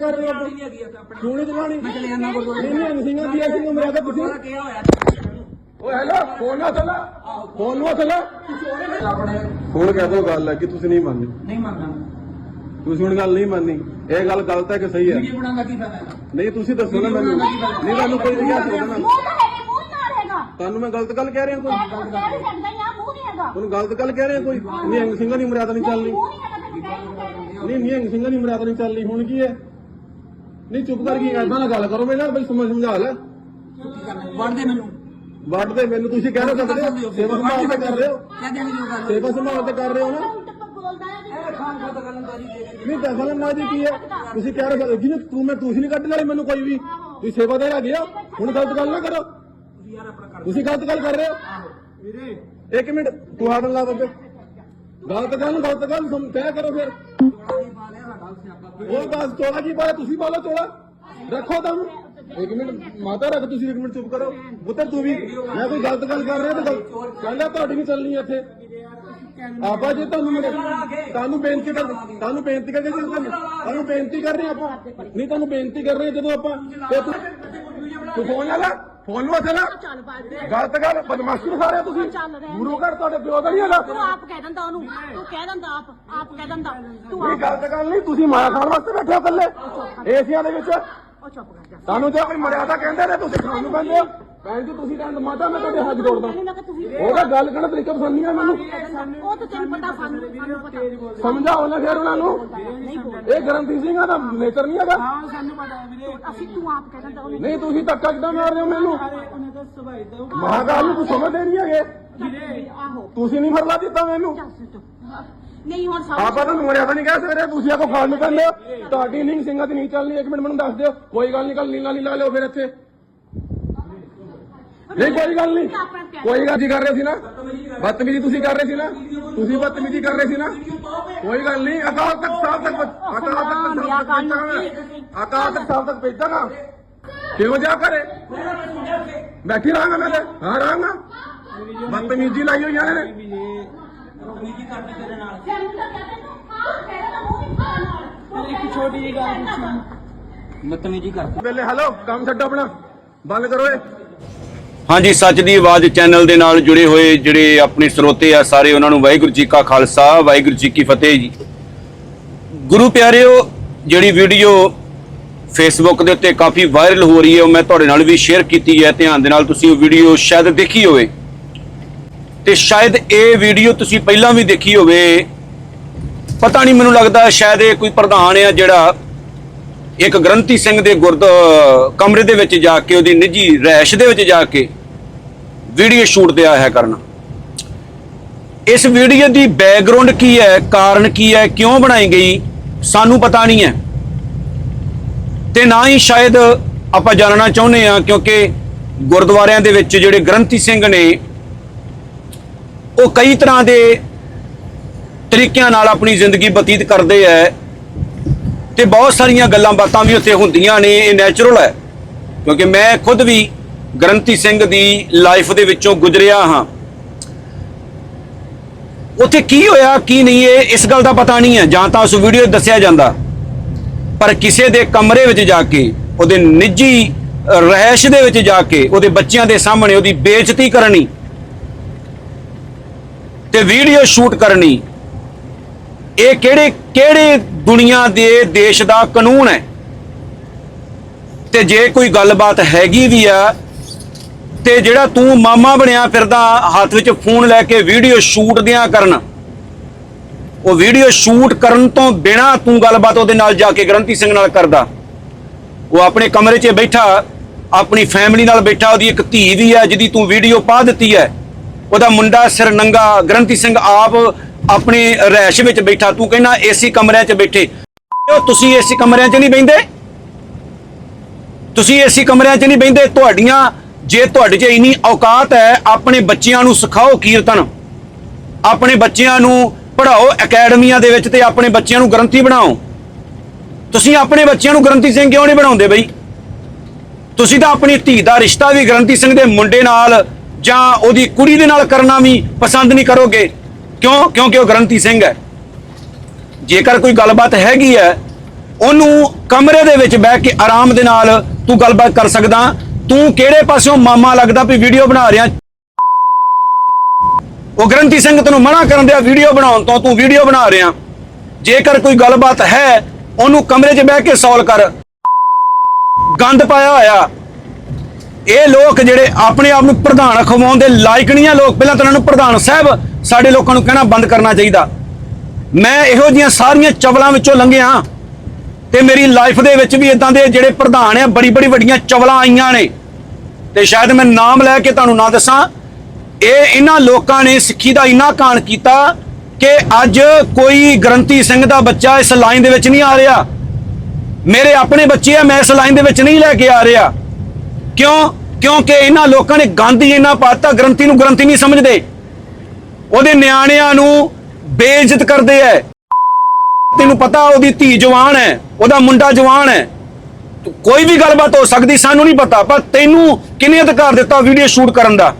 ਕਰ ਰਹੇ ਹੋ ਨਹੀਂ ਹੈਗੀ ਆਪਣੇ। ਕਿਉਂ ਨਹੀਂ ਚਲਾਣੀ ਮੈਂ ਚਲੇ ਜਾਂਦਾ ਗੁਰਦੁਆਰੇ ਨਹੀਂ ਨਹੀਂ ਸਿੰਘਾਂ ਦੀ ਸਿੰਘ ਮਰਿਆਦਾ ਤੁਸੀਂ ਗੁਰਦੁਆਰਾ ਕੀ ਹੋਇਆ ਓਏ ਹੈਲੋ ਫੋਨ ਨਾ ਚਲਾ। ਫੋਨ ਨੂੰ ਚਲਾ। ਆਪਣੇ ਹੁਣ ਕਹਿ ਦੋ ਗੱਲ ਹੈ ਕਿ ਤੁਸੀਂ ਨਹੀਂ ਮੰਨਦੇ। ਨਹੀਂ ਮੰਨਦਾ। ਤੁਸੀਂ ਹੁਣ ਗੱਲ ਨਹੀਂ ਮੰਨਨੀ ਇਹ ਗੱਲ ਗਲਤ ਹੈ ਕਿ ਸਹੀ ਹੈ? ਵੀਡੀਓ ਕੀ ਫਾਇਦਾ? ਨਹੀਂ ਤੁਸੀਂ ਦੱਸੋ ਨਾ ਮੈਨੂੰ। ਨਹੀਂ ਤੁਹਾਨੂੰ ਕੋਈ ਨਹੀਂ ਕਹਿ ਸਕਦਾ ਤੁਹਾਨੂੰ ਮੈਂ ਗਲਤ ਗੱਲ ਕਹਿ ਰਿਹਾ ਕੋਈ? ਮੈਂ ਤਾਂ ਕਹਿ ਸਕਦਾ ਹੀ ਆ ਮੂੰਹ ਨਹੀਂ ਹੈਗਾ। ਤੁਹਾਨੂੰ ਗਲਤ ਗੱਲ ਕਹਿ ਰਿਹਾ ਕੋਈ? ਨਿਹੰਗ ਸਿੰਘਾਂ ਦੀ ਮਰਿਆਦਾ ਨਹੀਂ ਚੱਲਣੀ। ਨਹੀਂ ਨਿਹੰਗ ਸਿੰਘਾਂ ਦੀ ਮਰਿਆਦਾ ਨਹੀਂ ਚੱਲਣੀ। ਹੁਣ ਕੀ ਹੈ? ਨਹੀਂ ਚੁੱਪ ਕਰ ਕੀ ਕਰਦਾ ਨਾ ਗੱਲ ਕਰੋ ਮੇਰੇ ਨਾਲ ਬਈ ਸਮਝ ਸਮਝਾ ਲੈ। ਕੀ ਕਰਨਾ ਵੜ ਦੇ ਮੈਨੂੰ। ਦੇ ਮੈਨੂੰ ਤੁਸੀਂ ਕਹਿ ਰਹੇ ਸਕਦੇ ਹੋ? ਸੇਵਾ ਸੰਭਾਲ ਤੇ ਕਰ ਰਹੇ ਹੋ? ਕਹਿ ਦੇਣੀ ਜੋ ਗੱਲ। ਸੇਵਾ ਸੰਭਾਲ ਤੇ ਕਰ ਰਹੇ ਹੋ ਨਾ? ਇਹ ਖਾਨ ਦੇ ਨਹੀਂ ਜੀ ਕੀ ਹੈ। ਤੁਸੀਂ ਕਹਿ ਰਹੇ ਹੋ ਜਿਹਨੇ ਤੂੰ ਮੈਂ ਤੁਸੀਂ ਨਹੀਂ ਕੱਢ ਲੈ ਮੈਨੂੰ ਕੋਈ ਵੀ। ਤੁਸੀਂ ਸੇਵਾ ਦੇ ਲੱਗੇ ਹੋ। ਹੁਣ ਗਲਤ ਗੱਲ ਨਾ ਕਰੋ। ਤੁਸੀਂ ਯਾਰ ਆਪਣਾ ਕਰ ਤੁਸੀਂ ਗਲਤ ਗੱਲ ਕਰ ਰਹੇ ਹੋ। ਵੀਰੇ। ਇੱਕ ਮਿੰਟ ਤੂੰ ਹੱਥ ਲਾ ਬੱਬੇ ਗਲਤ ਗੱਲ ਗਲਤ ਗੱਲ ਸਮ ਤੈਅ ਕਰੋ ਫਿਰ। ਉਹ ਬਸ ਚੋਲਾ ਕੀ ਪਾਇਆ? ਤੁਸੀਂ ਪਾਲੋ ਚੋਲਾ। ਰੱਖੋ ਤੁਹਾਨੂੰ ਇੱਕ ਮਿੰਟ, ਮਾਤਾ ਰੱਖ ਤੁਸੀਂ ਇੱਕ ਮਿੰਟ ਚੁੱਪ ਕਰੋ। ਪੁੱਤਰ, ਤੂੰ ਵੀ ਮੈਂ ਕੋਈ ਗਲਤ ਗੱਲ ਕਰ ਰਿਹਾ ਤੇ ਕਹਿੰਦਾ ਤੁਹਾਡੀ ਨਹੀਂ ਚੱਲਣੀ ਇੱਥੇ। ਆਪਾਂ ਜੇ ਤੁਹਾਨੂੰ ਮੇਰੇ ਤੁਹਾਨੂੰ ਬੇਨਤੀ ਕਰ ਤੁਹਾਨੂੰ ਬੇਨਤੀ ਕਰਕੇ ਜੀ ਤੁਹਾਨੂੰ ਬੇਨਤੀ ਕਰ ਰਹੇ ਆਪਾਂ। ਨਹੀਂ, ਤੁਹਾਨੂੰ ਬੇਨਤੀ ਕਰ ਰਹੇ ਜਦੋਂ ਆਪਾਂ ਤੂੰ ਫੋਨ ਲਾ। ਲਾ ਫੋਨ ਲਵਾ ਚਲਾ। ਬਾਜ ਗਲਤ ਗੱਲ ਬਦਮਾਸ਼ੀ ਦਿਖਾ ਰਹੇ ਤੁਸੀਂ। ਚੱਲ ਰਹੇ ਨੇ। ਗੁਰੂ ਘਰ ਤੁਹਾਡੇ ਪਿਓ ਦਾ ਨਹੀਂ ਹੈਗਾ ਤੂੰ ਆਪ ਕਹਿ ਦਿੰਦਾ ਉਹਨੂੰ। ਤੂੰ ਕਹਿ ਦਿੰਦਾ ਆਪ ਆਪ ਕਹਿ ਦਿੰਦਾ। ਤੂੰ ਆਪ। ਗਲਤ ਗੱਲ ਨਹੀਂ ਤੁਸੀਂ ਮਾਇਆ ਖਾਣ ਵਾਸਤੇ ਬੈਠੇ ਹੋ ਇਕੱਲੇ। ਏਸੀਆਂ ਦੇ ਵਿੱਚ। ਉਹ ਚੁੱਪ ਕਰ ਜਾ। ਤੁਹਾਨੂੰ ਜੇ ਕੋਈ ਮਰਿਆਦਾ ਕਹਿੰਦੇ ਨੇ ਤੁਸੀਂ ਖਾਣ ਨੂੰ ਪੈਂਦੇ ਹੋ। ਭੈਣ ਜੀ ਤੁਸੀਂ ਕਹਿੰਦੇ ਮਾਤਾ ਮੈਂ ਤੁਹਾਡੇ ਹੱਥ ਜੋੜਦਾ। ਮੈਨੂੰ ਲੱਗਾ ਤੁਸੀਂ ਉਹਦਾ ਗੱਲ ਕਰਨ ਦਾ ਤਰੀਕਾ ਪਸੰਦ ਨਹੀਂ ਆ ਮੈਨੂੰ। ਉਹ ਤਾਂ ਤੈਨੂੰ ਪਤਾ ਸਾਨੂੰ ਸਾਨੂੰ ਪਤਾ। ਸਮਝਾਓ ਨਾ ਫਿਰ ਉਹਨਾਂ ਨੂੰ। ਇਹ ਗਰੰਤੀ ਸਿੰਘਾਂ ਦਾ ਨੇਚਰ ਨਹੀਂ ਹੈਗਾ। ਹਾਂ ਸਾਨੂੰ ਪਤਾ ਹੈ ਵੀਰੇ ਅਸੀਂ ਤੂੰ ਆਪ ਕਹਿ ਦਿੰਦਾ ਉਹਨੂੰ ਨਹੀਂ ਤੁਸੀਂ ਧੱਕਾ ਕਿੱਦਾਂ ਮਾਰ ਰਹੇ ਹੋ ਮੈਨੂੰ? ਉਹਨੇ ਤਾਂ ਸੁਭਾਈ ਦਾ ਮਹਾਕਾਲ ਨੂੰ ਤੂੰ ਸਮਝਦੇ ਨਹੀਂ ਹੈਗੇ। ਆਹੋ। ਤੁਸੀਂ ਨਹੀਂ ਮਰਲਾ ਦਿੱਤਾ ਮੈਨੂੰ। ਨਹੀਂ ਹੁਣ ਆਪਾਂ ਤੁਹਾਨੂੰ ਮਰਿਆਦਾ ਨਹੀਂ ਕਹਿ ਸਕਦੇ। ਤੁਸੀਂ ਆਕੋ ਖਾਣ ਨੂੰ ਪੈਂਦੇ ਹੋ। ਤੁਹਾਡੀ ਨਹੀਂ ਸਿੰਘਾਂ ਦੀ ਨਹੀਂ ਚੱਲਣੀ ਇੱਕ ਮਿੰਟ ਮੈਨੂੰ ਦੱਸ ਦਿਓ। ਕੋਈ ਗੱਲ ਨਹੀਂ ਕੱਲ ਨੀਲਾ ਨੀਲਾ ਲਿਓ ਫਿਰ ਇੱਥੇ। ਨਹੀਂ ਕੋਈ ਗੱਲ ਨਹੀਂ। ਕੋਈ ਗੱਲ ਜੀ ਕਰ ਰਹੇ ਸੀ ਨਾ। ਬਦਤਮੀਜੀ ਤੁਸੀਂ ਕਰ ਰਹੇ ਸੀ ਨਾ। ਤੁਸੀਂ ਬਦਤਮੀਜੀ ਕਰ ਰਹੇ ਸੀ ਨਾ। ਕੋਈ ਗੱਲ ਨਹੀਂ ਅਕਾਲ ਤਖਤ ਸਾਹਿਬ ਤੱਕ ਅਕਾਲ ਤਖਤ ਸਾਹਿਬ ਤੱਕ ਅਕਾਲ ਤਖਤ ਸਾਹਿਬ ਤੱਕ ਭੇਜਾਂਗਾ ਕਿਉਂ ਜਾ ਕਰੇ ਬੈਠੀ ਰਹਾਂਗਾ ਮੈਂ ਤੇ। ਹਾਂ ਰਹਾਂਗਾ। ਬਦਤਮੀਜੀ ਲਾਈ ਹੋਈ ਇਹਨਾਂ ਨੇ। ਕਰਦੀ ਤੇਰੇ ਨਾਲ। ਸਾਨੂੰ ਤਾਂ ਕਹਿੰਦੇ ਤੂੰ ਆਪ ਕਹਿ ਦਿੰਦਾ ਮੂੰਹ ਨਹੀਂ ਖਾਣ ਨਾਲ। ਇੱਕ ਛੋਟੀ ਜਿਹੀ ਗੱਲ ਪੁੱਛੀ। ਮਤਮੀਜੀ ਕਰ ਵੇਲੇ ਹੈਲੋ ਕੰਮ ਛੱਡੋ ਆਪਣਾ। ਬੰਦ ਕਰੋ ਇਹ। ਹਾਂਜੀ, ਸੱਚ ਦੀ ਆਵਾਜ਼ ਚੈਨਲ ਦੇ ਨਾਲ ਜੁੜੇ ਹੋਏ ਜਿਹੜੇ ਆਪਣੇ ਸਰੋਤੇ ਆ ਸਾਰੇ ਉਹਨਾਂ ਨੂੰ ਵਾਹਿਗੁਰੂ ਜੀ ਕਾ ਖਾਲਸਾ, ਵਾਹਿਗੁਰੂ ਜੀ ਕੀ ਫਤਿਹ ਜੀ। ਗੁਰੂ ਪਿਆਰਿਓ, ਜਿਹੜੀ ਵੀਡੀਓ ਫੇਸਬੁੱਕ ਦੇ ਉੱਤੇ ਕਾਫੀ ਵਾਇਰਲ ਹੋ ਰਹੀ ਹੈ, ਉਹ ਮੈਂ ਤੁਹਾਡੇ ਨਾਲ ਵੀ ਸ਼ੇਅਰ ਕੀਤੀ ਹੈ। ਧਿਆਨ ਦੇ ਨਾਲ ਤੁਸੀਂ ਉਹ ਵੀਡੀਓ ਸ਼ਾਇਦ ਦੇਖੀ ਹੋਵੇ। ਤੇ ਸ਼ਾਇਦ ਇਹ ਵੀਡੀਓ ਤੁਸੀਂ ਪਹਿਲਾਂ ਵੀ ਦੇਖੀ ਹੋਵੇ। ਪਤਾ ਨਹੀਂ, ਮੈਨੂੰ ਲੱਗਦਾ ਸ਼ਾਇਦ ਇਹ ਕੋਈ ਪ੍ਰਧਾਨ ਆ ਜਿਹੜਾ ਇੱਕ ਗ੍ਰੰਥੀ ਸਿੰਘ ਦੇ ਗੁਰਦ, ਕਮਰੇ ਦੇ ਵਿੱਚ ਜਾ ਕੇ, ਉਹਦੀ ਨਿੱਜੀ ਰਹਿਸ਼ ਦੇ ਵਿੱਚ ਜਾ ਕੇ ਵੀਡੀਓ ਸ਼ੂਟ ਤੇ ਆਇਆ ਹੈ ਕਰਨ। ਇਸ ਵੀਡੀਓ ਦੀ ਬੈਕਗ੍ਰਾਉਂਡ ਕੀ ਹੈ, ਕਾਰਨ ਕੀ ਹੈ, ਕਿਉਂ ਬਣਾਈ ਗਈ, ਸਾਨੂੰ ਪਤਾ ਨਹੀਂ ਹੈ। ਤੇ ਨਾ ਹੀ ਸ਼ਾਇਦ ਆਪਾਂ ਜਾਣਨਾ ਚਾਹੁੰਦੇ ਆ ਕਿਉਂਕਿ ਗੁਰਦੁਆਰਿਆਂ ਦੇ ਵਿੱਚ ਜਿਹੜੇ ਗ੍ਰੰਥੀ ਸਿੰਘ ਨੇ, ਉਹ ਕਈ ਤਰ੍ਹਾਂ ਦੇ ਤਰੀਕਿਆਂ ਨਾਲ ਆਪਣੀ ਜ਼ਿੰਦਗੀ ਬਤੀਤ ਕਰਦੇ ਐ ਤੇ ਬਹੁਤ ਸਾਰੀਆਂ ਗੱਲਾਂ ਬਾਤਾਂ ਵੀ ਉੱਥੇ ਹੁੰਦੀਆਂ ਨੇ, ਇਹ ਨੈਚੁਰਲ ਹੈ। ਕਿਉਂਕਿ ਮੈਂ ਖੁਦ ਵੀ ਗਰੰਤੀ ਸਿੰਘ ਦੀ ਲਾਈਫ ਦੇ ਵਿੱਚੋਂ ਗੁਜ਼ਰਿਆ ਹਾਂ। ਉੱਥੇ ਕੀ ਹੋਇਆ, ਕੀ ਨਹੀਂ, ਇਹ ਇਸ ਗੱਲ ਦਾ ਪਤਾ ਨਹੀਂ ਹੈ। ਜਾਂ ਤਾਂ ਉਸ ਵੀਡੀਓ ਦੱਸਿਆ ਜਾਂਦਾ। ਪਰ ਕਿਸੇ ਦੇ ਕਮਰੇ ਵਿੱਚ ਜਾ ਕੇ, ਉਹਦੇ ਨਿੱਜੀ ਰਹਿਸ਼ ਦੇ ਵਿੱਚ ਜਾ ਕੇ, ਉਹਦੇ ਬੱਚਿਆਂ ਦੇ ਸਾਹਮਣੇ ਉਹਦੀ ਬੇਇੱਜ਼ਤੀ ਕਰਨੀ ਤੇ ਵੀਡੀਓ ਸ਼ੂਟ ਕਰਨੀ, ਇਹ ਕਿਹੜੇ ਕਿਹੜੇ ਦੁਨੀਆ ਦੇ ਦੇਸ਼ ਦਾ ਕਾਨੂੰਨ ਹੈ? ਤੇ ਜੇ ਕੋਈ ਗੱਲਬਾਤ ਹੈਗੀ ਵੀ ਆ ਤੇ ਜਿਹੜਾ ਤੂੰ ਮਾਮਾ ਬਣਿਆ ਫਿਰਦਾ, ਹੱਥ ਵਿੱਚ ਫੋਨ ਲੈ ਕੇ ਵੀਡੀਓ ਸ਼ੂਟ ਦਿਆਂ ਕਰਨ, ਉਹ ਵੀਡੀਓ ਸ਼ੂਟ ਕਰਨ ਤੋਂ ਬਿਨਾ ਤੂੰ ਗੱਲਬਾਤ ਉਹਦੇ ਨਾਲ ਜਾ ਕੇ ਗ੍ਰੰਥੀ ਸਿੰਘ ਨਾਲ ਕਰਦਾ। ਉਹ ਆਪਣੇ ਕਮਰੇ 'ਚ ਬੈਠਾ, ਆਪਣੀ ਫੈਮਿਲੀ ਨਾਲ ਬੈਠਾ, ਉਹਦੀ ਇੱਕ ਧੀ ਵੀ ਹੈ ਜਿਹਦੀ ਤੂੰ ਵੀਡੀਓ ਪਾ ਦਿੱਤੀ ਹੈ। ਉਹਦਾ ਮੁੰਡਾ ਸਿਰ ਨੰਗਾ, ਗ੍ਰੰਥੀ ਸਿੰਘ ਆਪ ਆਪਣੀ ਰਹਿਸ਼ ਵਿੱਚ ਬੈਠਾ, ਤੂੰ ਕਹਿੰਦਾ ਏਸੀ ਕਮਰਿਆਂ 'ਚ ਬੈਠੇ। ਤੁਸੀਂ ਏਸੀ ਕਮਰਿਆਂ 'ਚ ਨਹੀਂ ਬੈੰਦੇ ਤੁਸੀਂ ਏਸੀ ਕਮਰਿਆਂ 'ਚ ਨਹੀਂ ਬੈੰਦੇ ਤੁਹਾਡੀਆਂ ਜੇ ਤੁਹਾਡੇ 'ਚ ਇੰਨੀ ਔਕਾਤ ਹੈ, ਆਪਣੇ ਬੱਚਿਆਂ ਨੂੰ ਸਿਖਾਓ ਕੀਰਤਨ। ਆਪਣੇ ਬੱਚਿਆਂ ਨੂੰ ਪੜ੍ਹਾਓ ਅਕੈਡਮੀਆਂ ਦੇ ਵਿੱਚ ਤੇ ਆਪਣੇ ਬੱਚਿਆਂ ਨੂੰ ਗ੍ਰੰਥੀ ਬਣਾਓ। ਤੁਸੀਂ ਆਪਣੇ ਬੱਚਿਆਂ ਨੂੰ ਗ੍ਰੰਥੀ ਸਿੰਘ ਕਿਉਂ ਨਹੀਂ ਬਣਾਉਂਦੇ ਬਈ? ਤੁਸੀਂ ਤਾਂ ਆਪਣੀ ਧੀ ਦਾ ਰਿਸ਼ਤਾ ਵੀ ਗ੍ਰੰਥੀ ਸਿੰਘ ਦੇ ਮੁੰਡੇ ਨਾਲ ਜਾਂ ਉਹਦੀ ਕੁੜੀ ਦੇ ਨਾਲ ਕਰਨਾ ਵੀ ਪਸੰਦ ਨਹੀਂ ਕਰੋਗੇ। ਕਿਉਂ? ਕਿਉਂਕਿ ਉਹ ਗ੍ਰੰਥੀ ਸਿੰਘ ਹੈ। ਜੇਕਰ ਕੋਈ ਗੱਲਬਾਤ ਹੈਗੀ ਹੈ, ਉਹਨੂੰ ਕਮਰੇ ਦੇ ਵਿੱਚ ਬਹਿ ਕੇ ਆਰਾਮ ਦੇ ਨਾਲ ਤੂੰ ਗੱਲਬਾਤ ਕਰ ਸਕਦਾ। ਤੂੰ ਕਿਹੜੇ ਪਾਸਿਓਂ ਮਾਮਾ ਲੱਗਦਾ ਵੀ ਵੀਡੀਓ ਬਣਾ ਰਿਹਾ? ਉਹ ਗ੍ਰੰਥੀ ਸਿੰਘ ਤੈਨੂੰ ਮਨਾ ਕਰਨ ਦਿਆ ਵੀਡੀਓ ਬਣਾਉਣ ਤੋਂ, ਤੂੰ ਵੀਡੀਓ ਬਣਾ ਰਿਹਾ। ਜੇਕਰ ਕੋਈ ਗੱਲਬਾਤ ਹੈ, ਉਹਨੂੰ ਕਮਰੇ 'ਚ ਬਹਿ ਕੇ ਸੋਲਵ ਕਰ। ਗੰਦ ਪਾਇਆ ਹੋਇਆ। ਇਹ ਲੋਕ ਜਿਹੜੇ ਆਪਣੇ ਆਪ ਨੂੰ ਪ੍ਰਧਾਨ ਖਵਾਉਣ ਦੇ ਲਾਇਕ ਨਹੀਂ ਆ, ਲੋਕ ਪਹਿਲਾਂ ਤਾਂ ਉਹਨਾਂ ਨੂੰ ਪ੍ਰਧਾਨ ਸਾਹਿਬ ਸਾਡੇ ਲੋਕਾਂ ਨੂੰ ਕਹਿਣਾ ਬੰਦ ਕਰਨਾ ਚਾਹੀਦਾ। ਮੈਂ ਇਹੋ ਜੀਆਂ ਸਾਰੀਆਂ ਚਵਲਾਂ ਵਿੱਚੋਂ ਲੰਘਿਆ ਤੇ ਮੇਰੀ ਲਾਈਫ ਦੇ ਵਿੱਚ ਵੀ ਇਦਾਂ ਦੇ ਜਿਹੜੇ ਪ੍ਰਧਾਨ ਆ ਬੜੀ ਬੜੀ ਵੱਡੀਆਂ ਚਵਲਾਂ ਆਈਆਂ ਨੇ। ਤੇ ਸ਼ਾਇਦ ਮੈਂ ਨਾਮ ਲੈ ਕੇ ਤੁਹਾਨੂੰ ਨਾ ਦੱਸਾਂ। ਇਹ ਇਹਨਾਂ ਲੋਕਾਂ ਨੇ ਸਿੱਖੀ ਦਾ ਇੰਨਾ ਕਾਣ ਕੀਤਾ ਕਿ ਅੱਜ ਕੋਈ ਗਰੰਤੀ ਸਿੰਘ ਦਾ ਬੱਚਾ ਇਸ ਲਾਈਨ ਦੇ ਵਿੱਚ ਨਹੀਂ ਆ ਰਿਹਾ। ਮੇਰੇ ਆਪਣੇ ਬੱਚੇ ਆ, ਮੈਂ ਇਸ ਲਾਈਨ ਦੇ ਵਿੱਚ ਨਹੀਂ ਲੈ ਕੇ ਆ ਰਿਹਾ। ਕਿਉਂ? ਕਿਉਂਕਿ ਇਹਨਾਂ ਲੋਕਾਂ ਨੇ ਗਾਂਧੀ ਹੀ ਇੰਨਾ ਪਾਤਾ, ਗ੍ਰੰਥੀ ਨੂੰ ਗ੍ਰੰਥੀ ਨਹੀਂ ਸਮਝਦੇ। ਉਹਦੇ ਨਿਆਣਿਆਂ ਨੂੰ ਬੇਇੱਜ਼ਤ ਕਰਦੇ ਐ। ਤੈਨੂੰ ਪਤਾ ਉਹਦੀ ਧੀ ਜਵਾਨ ਹੈ ਉਹਦਾ ਮੁੰਡਾ ਜਵਾਨ ਹੈ ਕੋਈ ਵੀ ਗੱਲਬਾਤ ਹੋ ਸਕਦੀ, ਸਾਨੂੰ ਨਹੀਂ ਪਤਾ, ਪਰ ਤੈਨੂੰ ਕਿਹਨੇ ਅਧਿਕਾਰ ਦਿੱਤਾ ਵੀਡੀਓ ਸ਼ੂਟ ਕਰਨ ਦਾ?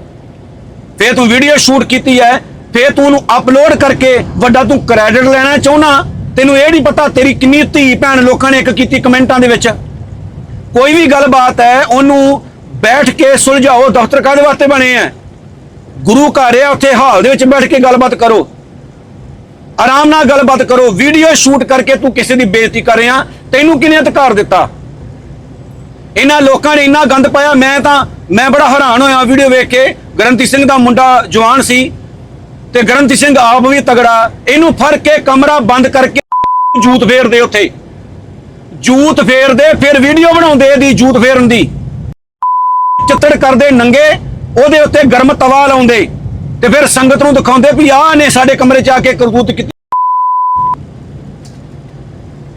ਫੇਰ ਤੂੰ ਵੀਡੀਓ ਸ਼ੂਟ ਕੀਤੀ ਹੈ, ਫੇਰ ਤੂੰ ਉਹਨੂੰ ਅਪਲੋਡ ਕਰਕੇ ਵੱਡਾ ਤੂੰ ਕ੍ਰੈਡਿਟ ਲੈਣਾ ਚਾਹੁੰਨਾ, ਤੈਨੂੰ ਇਹ ਨਹੀਂ ਪਤਾ ਤੇਰੀ ਕਿੰਨੀ ਧੀ ਭੈਣ ਲੋਕਾਂ ਨੇ ਇੱਕ ਕੀਤੀ ਕਮੈਂਟਾਂ ਦੇ ਵਿੱਚ। ਕੋਈ ਵੀ ਗੱਲਬਾਤ ਹੈ, ਉਹਨੂੰ ਬੈਠ ਕੇ ਸੁਲਝਾਓ, ਦਫ਼ਤਰ ਕਾਹਦੇ ਵਾਸਤੇ ਬਣੇ ਆ ਗੁਰੂ ਘਰ ਆ, ਉੱਥੇ ਹਾਲ ਦੇ ਵਿੱਚ ਬੈਠ ਕੇ ਗੱਲਬਾਤ ਕਰੋ। ਆਰਾਮ ਨਾਲ ਗੱਲਬਾਤ ਕਰੋ ਵੀਡੀਓ ਸ਼ੂਟ ਕਰਕੇ ਤੂੰ ਕਿਸੇ ਦੀ ਬੇਇੱਜ਼ਤੀ ਕਰ ਰਿਹਾ, ਤੈਨੂੰ ਕਿਹਨੇ ਅਧਿਕਾਰ ਦਿੱਤਾ? ਇਹਨਾਂ ਲੋਕਾਂ ਨੇ ਇੰਨਾ ਗੰਦ ਪਾਇਆ, ਮੈਂ ਤਾਂ, ਮੈਂ ਬੜਾ ਹੈਰਾਨ ਹੋਇਆ ਵੀਡੀਓ ਵੇਖ ਕੇ। ਗਰੰਤੀ ਸਿੰਘ ਦਾ ਮੁੰਡਾ ਜਵਾਨ ਸੀ ਤੇ ਗਰੰਤੀ ਸਿੰਘ ਆਪ ਵੀ ਤਗੜਾ। ਇਹਨੂੰ ਫੜ ਕੇ ਕਮਰਾ ਬੰਦ ਕਰਕੇ ਜੂਤ ਫੇਰਦੇ ਉੱਥੇ। ਜੂਤ ਫੇਰਦੇ, ਫਿਰ ਵੀਡੀਓ ਬਣਾਉਂਦੇ ਇਹਦੀ ਜੂਤ ਫੇਰਨ ਦੀ। ਚਿੱਤੜ ਕਰਦੇ ਨੰਗੇ, ਉਹਦੇ ਉੱਤੇ ਗਰਮ ਤਵਾ ਲਾਉਂਦੇ। ਤੇ ਫਿਰ ਸੰਗਤ ਨੂੰ ਦਿਖਾਉਂਦੇ ਵੀ ਆਹ ਨੇ ਸਾਡੇ ਕਮਰੇ 'ਚ ਆ ਕੇ ਕਰਤੂਤ ਕੀਤੀ।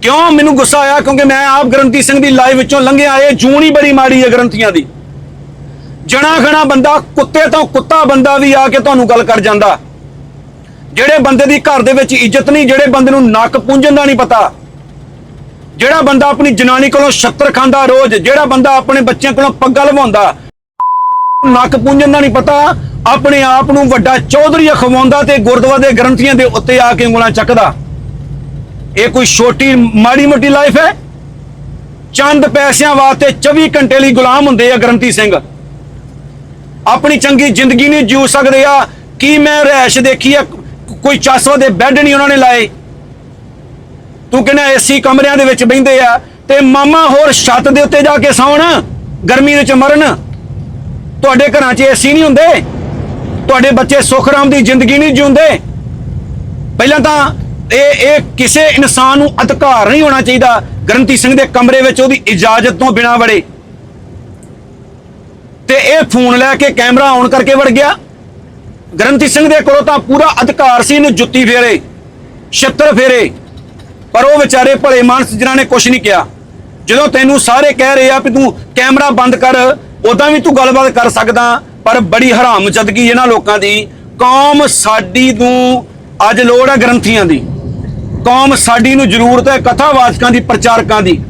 ਕਿਉਂ ਮੈਨੂੰ ਗੁੱਸਾ ਆਇਆ? ਕਿਉਂਕਿ ਮੈਂ ਆਪ ਗਰੰਤੀ ਸਿੰਘ ਦੀ ਲਾਈਵ ਵਿੱਚੋਂ ਲੰਘਿਆ। ਇਹ ਜੂਨ ਹੀ ਬੜੀ ਮਾੜੀ ਹੈ ਗਰੰਤੀਆਂ ਦੀ। ਜਣਾ ਖਣਾ ਬੰਦਾ, ਕੁੱਤੇ ਤੋਂ ਕੁੱਤਾ ਬੰਦਾ ਵੀ ਆ ਕੇ ਤੁਹਾਨੂੰ ਗੱਲ ਕਰ ਜਾਂਦਾ। ਜਿਹੜੇ ਬੰਦੇ ਦੀ ਘਰ ਦੇ ਵਿੱਚ ਇੱਜ਼ਤ ਨਹੀਂ, ਜਿਹੜੇ ਬੰਦੇ ਨੂੰ ਨੱਕ ਪੁੰਝਣ ਦਾ ਨਹੀਂ ਪਤਾ। ਜਿਹੜਾ ਬੰਦਾ ਆਪਣੀ ਜਨਾਨੀ ਕੋਲੋਂ ਛੱਤਰ ਖਾਂਦਾ ਰੋਜ਼, ਜਿਹੜਾ ਬੰਦਾ ਆਪਣੇ ਬੱਚਿਆਂ ਕੋਲੋਂ ਪੱਗਾ ਲਵਾਉਂਦਾ, ਨੱਕ ਪੁੰਝਣ ਦਾ ਨਹੀਂ ਪਤਾ, ਆਪਣੇ ਆਪ ਨੂੰ ਵੱਡਾ ਚੌਧਰੀ ਅਖਵਾਉਂਦਾ ਤੇ ਗੁਰਦੁਆਰੇ ਦੇ ਗ੍ਰੰਥੀਆਂ ਦੇ ਉੱਤੇ ਆ ਕੇ ਉਂਗਲਾਂ ਚੱਕਦਾ। ਇਹ ਕੋਈ ਛੋਟੀ, ਮਾੜੀ ਮੋਟੀ ਲਾਈਫ ਹੈ? ਚੰਦ ਪੈਸਿਆਂ ਵਾਸਤੇ 24 ਘੰਟੇ ਲਈ ਗੁਲਾਮ ਹੁੰਦੇ ਆ ਗ੍ਰੰਥੀ ਸਿੰਘ। ਆਪਣੀ ਚੰਗੀ ਜ਼ਿੰਦਗੀ ਨਹੀਂ ਜੀਉ ਸਕਦੇ ਆ। ਕੀ ਮੈਂ ਰਹਿਸ਼ ਦੇਖੀ ਆ? ਕੋਈ ਚਾਸਵਾ ਦੇ ਬੈੱਡ ਨਹੀਂ ਉਹਨਾਂ ਨੇ ਲਾਏ। ਤੂੰ ਕਹਿੰਦਾ ਏਸੀ ਕਮਰਿਆਂ ਦੇ ਵਿੱਚ ਬਹਿੰਦੇ ਆ ਤੇ ਮਾਮਾ ਹੋਰ ਛੱਤ ਦੇ ਉੱਤੇ ਜਾ ਕੇ ਸੌਣ, ਗਰਮੀ ਵਿੱਚ ਮਰਨ। ਤੁਹਾਡੇ ਘਰਾਂ 'ਚ ਏਸੀ ਨਹੀਂ ਹੁੰਦੇ? ਤੁਹਾਡੇ ਬੱਚੇ ਸੁਖ ਦੀ ਜ਼ਿੰਦਗੀ ਨਹੀਂ ਜਿਉਂਦੇ? ਪਹਿਲਾਂ ਤਾਂ ਇਹ ਇਹ ਕਿਸੇ ਇਨਸਾਨ ਨੂੰ ਅਧਿਕਾਰ ਨਹੀਂ ਹੋਣਾ ਚਾਹੀਦਾ। ਗਰੰਤੀ ਸਿੰਘ ਦੇ ਕਮਰੇ ਵਿੱਚ ਉਹਦੀ ਇਜਾਜ਼ਤ ਤੋਂ ਬਿਨਾਂ ਵੜੇ। ਤੇ ਇਹ ਫੋਨ ਲੈ ਕੇ ਕੈਮਰਾ ਆਨ ਕਰਕੇ ਵੜ ਗਿਆ। ਗਰੰਤੀ ਸਿੰਘ ਦੇ ਕੋਲੋਂ ਤਾਂ ਪੂਰਾ ਅਧਿਕਾਰ ਸੀ ਇਹਨੂੰ ਜੁੱਤੀ ਫੇਰੇ, ਛਿੱਤਰ ਫੇਰੇ। ਪਰ ਉਹ ਵਿਚਾਰੇ ਭਲੇ ਮਾਨਸ ਜਿਨ੍ਹਾਂ ਨੇ ਕੁਝ ਨਹੀਂ ਕਿਹਾ। ਜਦੋਂ ਤੈਨੂੰ ਸਾਰੇ ਕਹਿ ਰਹੇ ਆ ਵੀ ਤੂੰ ਕੈਮਰਾ ਬੰਦ ਕਰ ਉਦਾਂ ਵੀ ਤੂੰ ਗੱਲਬਾਤ ਕਰ ਸਕਦਾ, ਪਰ ਬੜੀ ਹਰਾਮਜ਼ਦਗੀ ਇਹਨਾਂ ਲੋਕਾਂ ਦੀ। ਕੌਮ ਸਾਡੀ ਨੂੰ ਅੱਜ ਲੋੜ ਹੈ ਗ੍ਰੰਥੀਆਂ ਦੀ। ਕੌਮ ਸਾਡੀ ਨੂੰ ਜ਼ਰੂਰਤ ਹੈ ਕਥਾਵਾਚਕਾਂ ਦੀ, ਪ੍ਰਚਾਰਕਾਂ ਦੀ।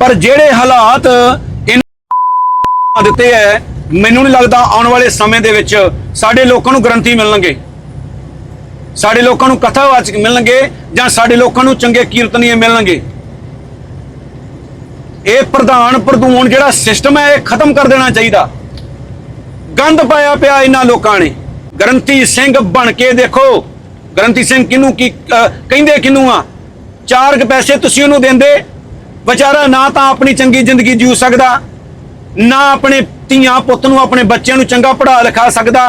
ਪਰ ਜਿਹੜੇ ਹਾਲਾਤ ਇਹਨਾਂ ਦਿੱਤੇ ਹੈ, ਮੈਨੂੰ ਨਹੀਂ ਲੱਗਦਾ ਆਉਣ ਵਾਲੇ ਸਮੇਂ ਦੇ ਵਿੱਚ ਸਾਡੇ ਲੋਕਾਂ ਨੂੰ ਗਰੰਟੀ ਮਿਲਣਗੇ। ਸਾਡੇ ਲੋਕਾਂ ਨੂੰ ਕਥਾਵਾਚਕ ਮਿਲਣਗੇ ਜਾਂ ਸਾਡੇ ਲੋਕਾਂ ਨੂੰ ਚੰਗੇ ਕੀਰਤਨੀਏ ਮਿਲਣਗੇ। ਇਹ ਪ੍ਰਧਾਨ ਪ੍ਰਧੂਨ ਜਿਹੜਾ ਸਿਸਟਮ ਹੈ, ਇਹ ਖਤਮ ਕਰ ਦੇਣਾ ਚਾਹੀਦਾ। ਗੰਦ ਪਾਇਆ ਪਿਆ ਇਹਨਾਂ ਲੋਕਾਂ ਨੇ। ਗਰੰਤੀ ਸਿੰਘ ਬਣ ਕੇ ਦੇਖੋ। ਗਰੰਤੀ ਸਿੰਘ ਕਿਹਨੂੰ ਕੀ ਕਹਿੰਦੇ ਕਿਹਨੂੰ ਆ? ਚਾਰ ਕੁ ਪੈਸੇ ਤੁਸੀਂ ਉਹਨੂੰ ਦਿੰਦੇ, ਵਿਚਾਰਾ ਨਾ ਤਾਂ ਆਪਣੀ ਚੰਗੀ ਜ਼ਿੰਦਗੀ ਜੀਉ ਸਕਦਾ, ਨਾ ਆਪਣੇ ਧੀਆਂ ਪੁੱਤ ਨੂੰ ਆਪਣੇ ਬੱਚਿਆਂ ਨੂੰ ਚੰਗਾ ਪੜ੍ਹਾ ਲਿਖਾ ਸਕਦਾ,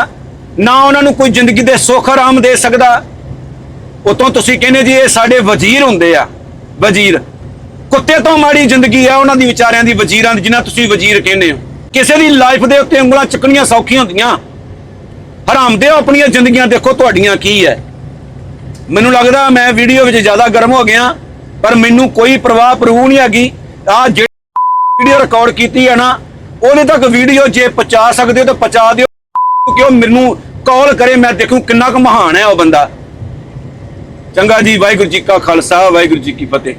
ਨਾ ਉਹਨਾਂ ਨੂੰ ਕੋਈ ਜ਼ਿੰਦਗੀ ਦੇ ਸੁੱਖ ਆਰਾਮ ਦੇ ਸਕਦਾ। ਉਤੋਂ ਤੁਸੀਂ ਕਹਿੰਦੇ ਜੀ, ਇਹ ਸਾਡੇ ਵਜ਼ੀਰ ਹੁੰਦੇ ਆ, ਵਜ਼ੀਰ। ਕੁੱਤੇ ਤੋਂ ਮਾੜੀ ਜ਼ਿੰਦਗੀ ਆ, ਉਹਨਾਂ ਦੀ ਵਿਚਾਰਿਆਂ ਦੀ ਵਜ਼ੀਰਾਂ ਦੀ ਜਿਨ੍ਹਾਂ ਤੁਸੀਂ ਵਜ਼ੀਰ ਕਹਿੰਦੇ ਹੋ। ਕਿਸੇ ਦੀ ਲਾਈਫ ਦੇ ਉੱਤੇ ਉਂਗਲਾਂ ਚੱਕਣੀਆਂ ਸੌਖੀਆਂ ਹੁੰਦੀਆਂ। ਹਰਾਮ ਦੇ ਆਪਣੀਆਂ ਜ਼ਿੰਦਗੀਆਂ, ਦੇਖੋ ਤੁਹਾਡੀਆਂ ਕੀ ਹੈ। ਮੈਨੂੰ ਲੱਗਦਾ ਮੈਂ ਵੀਡੀਓ ਵਿੱਚ ਜ਼ਿਆਦਾ ਗਰਮ ਹੋ ਗਿਆ, ਪਰ ਮੈਨੂੰ ਕੋਈ ਪ੍ਰਵਾਹ ਪ੍ਰੂਹ ਨਹੀਂ ਹੈਗੀ। ਆ ਜਿਹੜੀ ਵੀਡੀਓ ਰਿਕਾਰਡ ਕੀਤੀ ਹੈ ਨਾ, ਉਹਦੇ ਤੱਕ ਵੀਡੀਓ ਜੇ ਪਹੁੰਚਾ ਸਕਦੇ ਹੋ ਤਾਂ ਪਹੁੰਚਾ ਦਿਓ ਕਿ ਉਹ ਮੈਨੂੰ ਕਾਲ ਕਰੇ, ਮੈਂ ਦੇਖੂ ਕਿੰਨਾ ਕੁ ਮਹਾਨ ਹੈ ਉਹ ਬੰਦਾ। ਚੰਗਾ ਜੀ, ਵਾਹਿਗੁਰੂ ਜੀ ਕਾ ਖਾਲਸਾ, ਵਾਹਿਗੁਰੂ ਜੀ ਕੀ ਫਤਿਹ।